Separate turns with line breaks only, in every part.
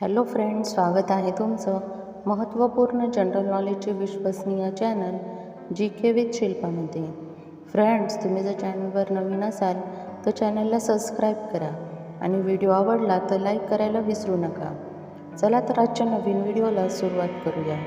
Hello friends स्वागत आहे तुमचं महत्त्वपूर्ण जनरल नॉलेजचे विश्वसनीय चॅनल जी के विथ शिल्पामध्ये. फ्रेंड्स तुम्ही जर चॅनलवर नवीन असाल तर चॅनलला सबस्क्राईब करा आणि व्हिडिओ आवडला तर लाईक करायला विसरू नका. चला तर आजच्या नवीन व्हिडिओला सुरुवात करूया.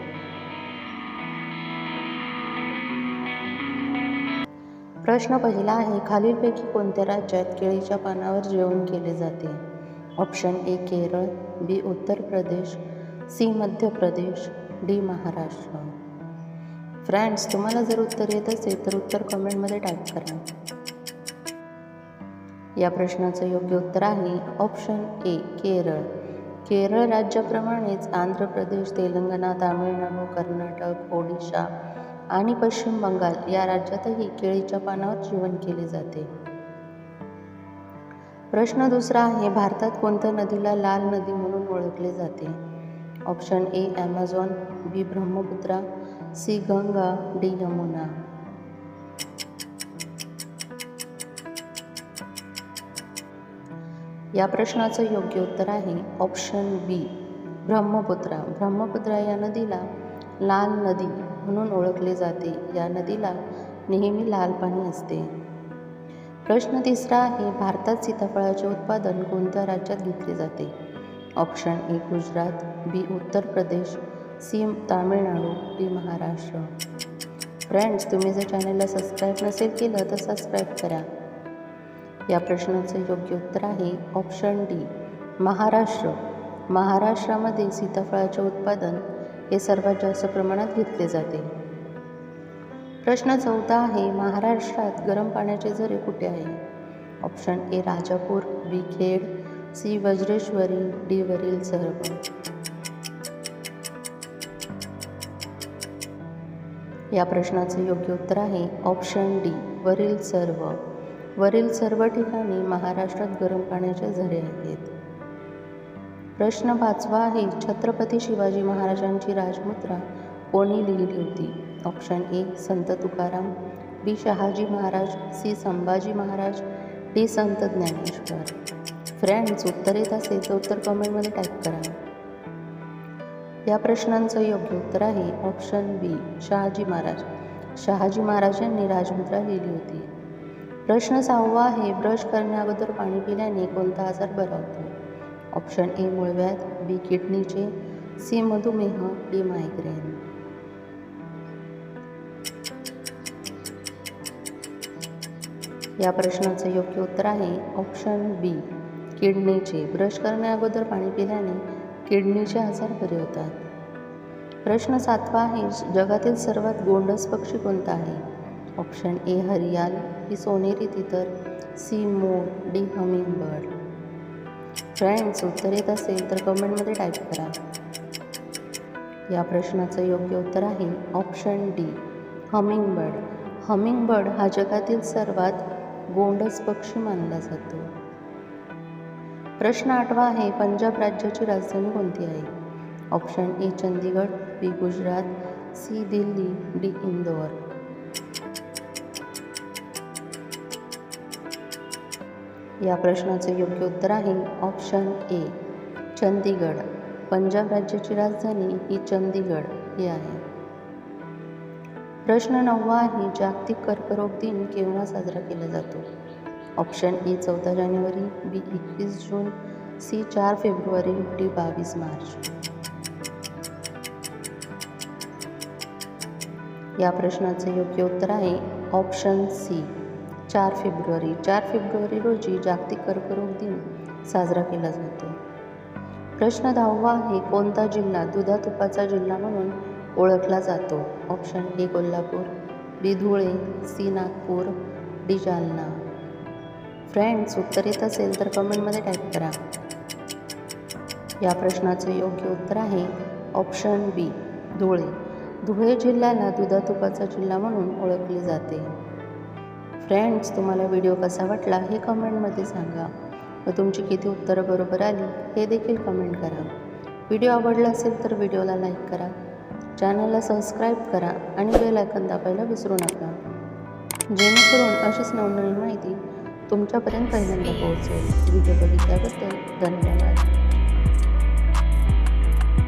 प्रश्न पहिला आहे खालीलपैकी कोणत्या राज्यात केळीच्या पानावर जेवण केले जाते? Option A Kerala B Uttar Pradesh C Madhya Pradesh D Maharashtra. Friends तुम्हाला जर उत्तर येत असेल तर उत्तर कमेंटमध्ये टाईप करा. या प्रश्नाचं योग्य उत्तर आहे ऑप्शन ए केरळ. केरळ राज्याप्रमाणेच आंध्र प्रदेश तेलंगणा तामिळनाडू कर्नाटक ओडिशा आणि पश्चिम बंगाल या राज्यातही केळीच्या पानावर जेवण केले जाते. प्रश्न दुसरा आहे भारतात कोणत्या नदीला लाल नदी म्हणून ओळखले जाते? Option A Amazon B Brahmaputra C Ganga D Yamuna. या प्रश्नाचं योग्य उत्तर आहे ऑप्शन बी ब्रह्मपुत्रा. ब्रह्मपुत्रा या नदीला लाल नदी म्हणून ओळखले जाते. या नदीला नेहमी लाल पाणी असते. प्रश्न तिसरा आहे भारतात सीताफळाचे उत्पादन कोणत्या राज्यात घेतले जाते? Option A Gujarat. B Uttar Pradesh. C Tamil Nadu. D Maharashtra. Friends तुम्ही जर चॅनलला सबस्क्राईब नसेल केलं तर सबस्क्राईब करा. या प्रश्नाचं योग्य उत्तर आहे ऑप्शन डी महाराष्ट्र. महाराष्ट्रामध्ये सीताफळाचे उत्पादन हे सर्वात जास्त प्रमाणात घेतले जाते. प्रश्न चौथा आहे महाराष्ट्रात गरम पाण्याचे झरे कुठे आहे? Option A Rajapur B Khed C Vajreshwari D वरील सर्व या प्रश्नाचे योग्य उत्तर आहे ऑप्शन डी वरील सर्व. वरील सर्व ठिकाणी महाराष्ट्रात गरम पाण्याचे झरे आहेत. प्रश्न पाचवा आहे छत्रपती शिवाजी महाराजांची राजमुद्रा कोणी लिहिली होती? Option A Sant Tukaram. B Shahaji Maharaj. C Sambhaji Maharaj. D Sant Dnyaneshwar. Friends उत्तर येत असेल तर उत्तर कमेंटमध्ये टाईप करा. या प्रश्नांचं योग्य उत्तर आहे ऑप्शन बी शहाजी महाराज. शहाजी महाराज यांनी राजमुद्रा लिहिली होती. प्रश्न सहावा आहे ब्रश करण्याअगोदर पाणी पिल्याने कोणता आजार बरा होतो? ऑप्शन ए मुळव्यात बी किडनीचे. सी मधुमेह. डी मायग्रेन या प्रश्नाचं योग्य उत्तर आहे ऑप्शन बी किडनीचे ब्रश करण्याअगोदर पाणी पिल्याने किडनीचे आजार बरे होतात. प्रश्न सातवा आहे जगातील सर्वात गोंडस पक्षी कोणता आहे? ऑप्शन ए हरियाल. बी सोनेरी तितर. सी मोर. डी हमिंग बर्ड फ्रेंड्स उत्तर येत असेल तर कमेंटमध्ये टाईप करा. या प्रश्नाचं योग्य उत्तर आहे option D hummingbird hummingbird हा जगातील सर्वात गोंडस पक्षी मानला जातो. प्रश्न आठवा आहे पंजाब राज्याची राजधानी कोणती आहे? Option A Chandigarh B Gujarat C Delhi D Indore. या प्रश्नाचे योग्य उत्तर आहे ऑप्शन ए चंदीगड. पंजाब राज्याची राजधानी ही चंदीगड ही आहे. प्रश्न नववा आहे जागतिक कर्करोग दिन केव्हा साजरा केला जातो? ऑप्शन ए चौदा जानेवारी बी एकवीस जून सी चार फेब्रुवारी डी बावीस मार्च. या प्रश्नाचे योग्य उत्तर आहे ऑप्शन सी चार फेब्रुवारी. चार फेब्रुवारी रोजी जागतिक कर्करोग दिन साजरा केला जातो. प्रश्न दहावा आहे कोणता जिल्हा दुधातुपाचा जिल्हा म्हणून ओळखला जातो. Option A Kolhapur. B Dhule. C Nagpur. D Jalna. Friends उत्तर येत असेल तर कमेंटमध्ये टाईप करा. या प्रश्नाचे योग्य उत्तर आहे ऑप्शन बी धुळे. धुळे जिल्ह्याला दुधातुपाचा जिल्हा म्हणून ओळखले जाते. फ्रेंड्स तुम्हाला व्हिडिओ कसा वाटला हे कमेंटमध्ये सांगा. व तुमची किती उत्तरं बरोबर आली हे देखील कमेंट करा. व्हिडिओ आवडला असेल तर व्हिडिओला लाईक करा. चॅनलला सबस्क्राईब करा आणि बेल आयकन दाबायला विसरू नका. जेणेकरून अशीच नवनवीन माहिती तुमच्यापर्यंत पहिल्यांदा पोहोचेल. व्हिडिओ बघितल्याबद्दल धन्यवाद.